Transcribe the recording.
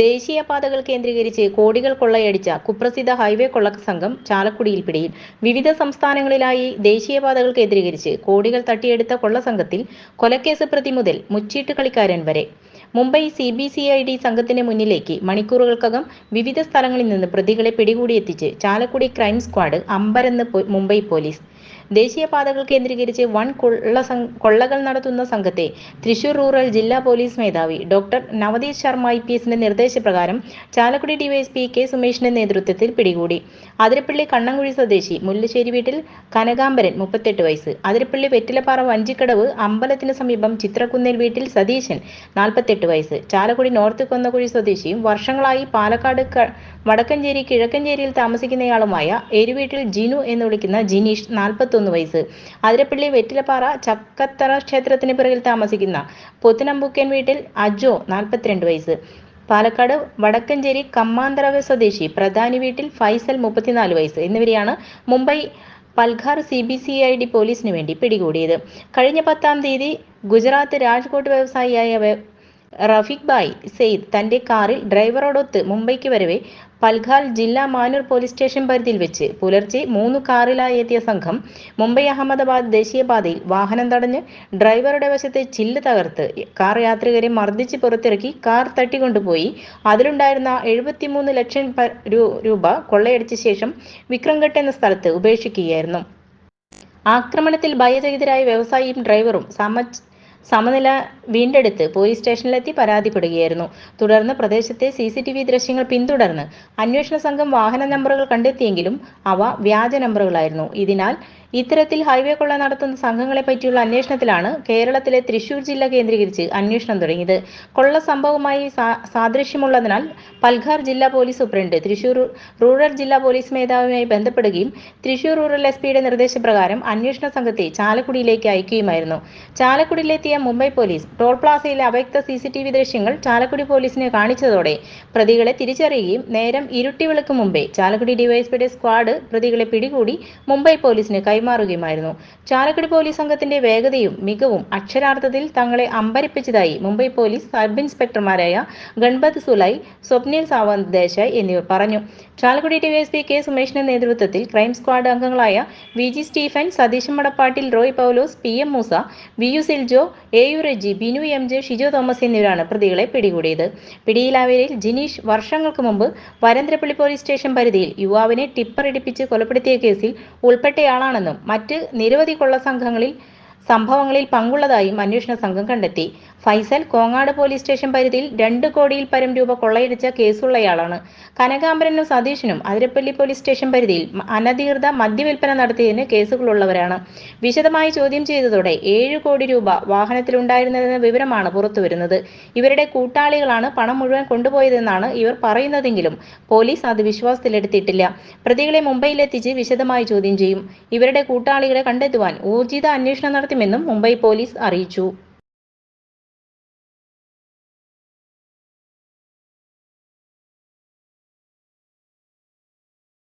ദേശീയപാതകൾ കേന്ദ്രീകരിച്ച് കോടികൾ കൊള്ളയടിച്ച കുപ്രസിദ്ധ ഹൈവേ കൊള്ള സംഘം ചാലക്കുടിയിൽ പിടിയിൽ. വിവിധ സംസ്ഥാനങ്ങളിലായി ദേശീയപാതകൾ കേന്ദ്രീകരിച്ച് കോടികൾ തട്ടിയെടുത്ത കൊള്ള സംഘത്തിൽ കൊലക്കേസ് പ്രതി മുതൽ മുച്ചീട്ട് കളിക്കാരൻ വരെ. Mumbai C B C I D സംഘത്തിന് മുന്നിലേക്ക് മണിക്കൂറുകൾക്കകം വിവിധ സ്ഥലങ്ങളിൽ നിന്ന് പ്രതികളെ പിടികൂടിയെത്തിച്ച് ചാലക്കുടി ക്രൈം സ്ക്വാഡ് അമ്പരന്ന് മുംബൈ പോലീസ്. ദേശീയപാതകൾ കേന്ദ്രീകരിച്ച് വൻ കൊള്ള കൊള്ളകൾ നടത്തുന്ന സംഘത്തെ തൃശൂർ റൂറൽ ജില്ലാ പോലീസ് മേധാവി doctor Navdeep Sharma I P എസിന്റെ നിർദ്ദേശപ്രകാരം ചാലക്കുടി ഡിവൈഎസ്പി കെ സുമേഷിന്റെ നേതൃത്വത്തിൽ പിടികൂടി. അതിരപ്പള്ളി കണ്ണങ്കുഴി സ്വദേശി മുല്ലശ്ശേരി വീട്ടിൽ കനകാംബരൻ മുപ്പത്തെട്ട് വയസ്സ്. അതിരപ്പള്ളി വെറ്റിലപ്പാറ വഞ്ചിക്കടവ് അമ്പലത്തിന് സമീപം ചിത്രക്കുന്നേൽ വീട്ടിൽ സതീശൻ നാൽപ്പത്തെട്ട് വയസ്സ്. ചാലക്കുടി നോർത്ത് കൊന്നക്കുഴി സ്വദേശിയും വർഷങ്ങളായി പാലക്കാട് വടക്കഞ്ചേരി കിഴക്കഞ്ചേരിയിൽ താമസിക്കുന്നയാളുമായ എരുവീട്ടിൽ ജിനു എന്ന് വിളിക്കുന്ന ജിനീഷ് നാൽപ്പത്തൊന്ന് വയസ്സ്. അതിരപ്പള്ളി വെറ്റിലപ്പാറ ചക്കത്തറ ക്ഷേത്രത്തിന് പിറകിൽ താമസിക്കുന്ന പൊത്തിനമ്പൂക്കൻ വീട്ടിൽ അജോ നാൽപ്പത്തിരണ്ട് വയസ്സ്. പാലക്കാട് വടക്കഞ്ചേരി കമ്മാന്തറവ് സ്വദേശി പ്രധാനി വീട്ടിൽ ഫൈസൽ മുപ്പത്തിനാല് വയസ്സ് എന്നിവരെയാണ് Mumbai Palghar C B C I D പോലീസിന് വേണ്ടി പിടികൂടിയത്. കഴിഞ്ഞ പത്താം തീയതി ഗുജറാത്ത് രാജ്കോട്ട് വ്യവസായിയായ റഫീഖ് ബായ് സെയ്ദ് തന്റെ കാറിൽ ഡ്രൈവറോടൊത്ത് മുംബൈക്ക് വരവെ പൽഘാൽ ജില്ലാ മാനൂർ പോലീസ് സ്റ്റേഷൻ പരിധിയിൽ വെച്ച് പുലർച്ചെ മൂന്ന് കാറിലായി എത്തിയ സംഘം മുംബൈ അഹമ്മദാബാദ് ദേശീയപാതയിൽ വാഹനം തടഞ്ഞ് ഡ്രൈവറുടെ വശത്തെ ചില്ല് തകർത്ത് കാർ യാത്രികരെ മർദ്ദിച്ച് പുറത്തിറക്കി കാർ തട്ടിക്കൊണ്ടുപോയി. അതിലുണ്ടായിരുന്ന എഴുപത്തിമൂന്ന് ലക്ഷം രൂപ കൊള്ളയടിച്ച ശേഷം വിക്രംഘട്ട് എന്ന സ്ഥലത്ത് ഉപേക്ഷിക്കുകയായിരുന്നു. ആക്രമണത്തിൽ ഭയചകിതരായ വ്യവസായിയും ഡ്രൈവറും സമ സമനില വീണ്ടെടുത്ത് പോലീസ് സ്റ്റേഷനിലെത്തി പരാതിപ്പെടുകയായിരുന്നു. തുടർന്ന് പ്രദേശത്തെ സി സി ടി വി ദൃശ്യങ്ങൾ പിന്തുടർന്ന് അന്വേഷണ സംഘം വാഹന നമ്പറുകൾ കണ്ടെത്തിയെങ്കിലും അവ വ്യാജ നമ്പറുകളായിരുന്നു. ഇതിനാൽ ഇത്തരത്തിൽ ഹൈവേ കൊള്ള നടത്തുന്ന സംഘങ്ങളെ പറ്റിയുള്ള അന്വേഷണത്തിലാണ് കേരളത്തിലെ തൃശൂർ ജില്ല കേന്ദ്രീകരിച്ച് അന്വേഷണം തുടങ്ങിയത്. കൊള്ള സംഭവവുമായി സാദൃശ്യമുള്ളതിനാൽ പൽഘാർ ജില്ലാ പോലീസ് സൂപ്രണ്ട് തൃശൂർ റൂറൽ ജില്ലാ പോലീസ് മേധാവിയുമായി ബന്ധപ്പെടുകയും തൃശൂർ റൂറൽ എസ് പിയുടെ നിർദ്ദേശപ്രകാരം അന്വേഷണ സംഘത്തെ ചാലക്കുടിയിലേക്ക് അയക്കുകയുമായിരുന്നു. ചാലക്കുടിയിലെത്തിയ മുംബൈ പോലീസ് ടോൾ പ്ലാസയിലെ അവ്യക്ത സി സി ടി വി ദൃശ്യങ്ങൾ ചാലക്കുടി പോലീസിനെ കാണിച്ചതോടെ പ്രതികളെ തിരിച്ചറിയുകയും നേരം ഇരുട്ടി വിളക്ക് മുമ്പേ ചാലക്കുടി ഡിവൈഎസ്പിയുടെ സ്ക്വാഡ് പ്രതികളെ പിടികൂടി മുംബൈ പോലീസിന് കൈമാറുകയുമായിരുന്നു. ചാലക്കുടി പോലീസ് സംഘത്തിന്റെ വേഗതയും മികവും അക്ഷരാർത്ഥത്തിൽ തങ്ങളെ അമ്പരിപ്പിച്ചതായി മുംബൈ പോലീസ് സബ് ഇൻസ്പെക്ടർമാരായ ഗൺപത് സുലൈ സ്വപ്നിൽ സാവന്ത് ദേശായ് എന്നിവർ പറഞ്ഞു. ചാലക്കുടി ഡിവൈഎസ്പി കെ സുമേഷിന്റെ നേതൃത്വത്തിൽ ക്രൈം സ്ക്വാഡ് അംഗങ്ങളായ V G Stephen Satheesan Madappattil Roy Paulose P M Moosa V U Siljo A U Reji Binu M J Shijo Thomas എന്നിവരാണ് പ്രതികളെ പിടികൂടിയത്. പിടിയിലായവരിൽ ജിനീഷ് വർഷങ്ങൾക്ക് മുമ്പ് വരന്തരപ്പള്ളി പോലീസ് സ്റ്റേഷൻ പരിധിയിൽ യുവാവിനെ ടിപ്പർ ഇടിപ്പിച്ച് കൊലപ്പെടുത്തിയ കേസിൽ ഉൾപ്പെട്ടയാളാണെന്നും മറ്റ് നിരവധി കൊള്ള സംഘങ്ങളിൽ സംഭവങ്ങളിൽ പങ്കുള്ളതായും അന്വേഷണ സംഘം കണ്ടെത്തി. ഫൈസൽ കോങ്ങാട് പോലീസ് സ്റ്റേഷൻ പരിധിയിൽ രണ്ട് കോടിയിൽ പരം രൂപ കൊള്ളയടിച്ച കേസുള്ളയാളാണ്. കനകാംബരനും സതീഷിനും അതിരപ്പള്ളി പോലീസ് സ്റ്റേഷൻ പരിധിയിൽ അനധികൃത മദ്യവിൽപ്പന നടത്തിയതിന് കേസുകളുള്ളവരാണ്. വിശദമായി ചോദ്യം ചെയ്തതോടെ ഏഴ് കോടി രൂപ വാഹനത്തിലുണ്ടായിരുന്നതെന്ന വിവരമാണ് പുറത്തുവരുന്നത്. ഇവരുടെ കൂട്ടാളികളാണ് പണം മുഴുവൻ കൊണ്ടുപോയതെന്നാണ് ഇവർ പറയുന്നതെങ്കിലും പോലീസ് അത് വിശ്വാസത്തിലെടുത്തിട്ടില്ല. പ്രതികളെ മുംബൈയിലെത്തിച്ച് വിശദമായി ചോദ്യം ചെയ്യും. ഇവരുടെ കൂട്ടാളികളെ കണ്ടെത്തുവാൻ ഊർജിത അന്വേഷണം നടത്തുമെന്നും മുംബൈ പോലീസ് അറിയിച്ചു.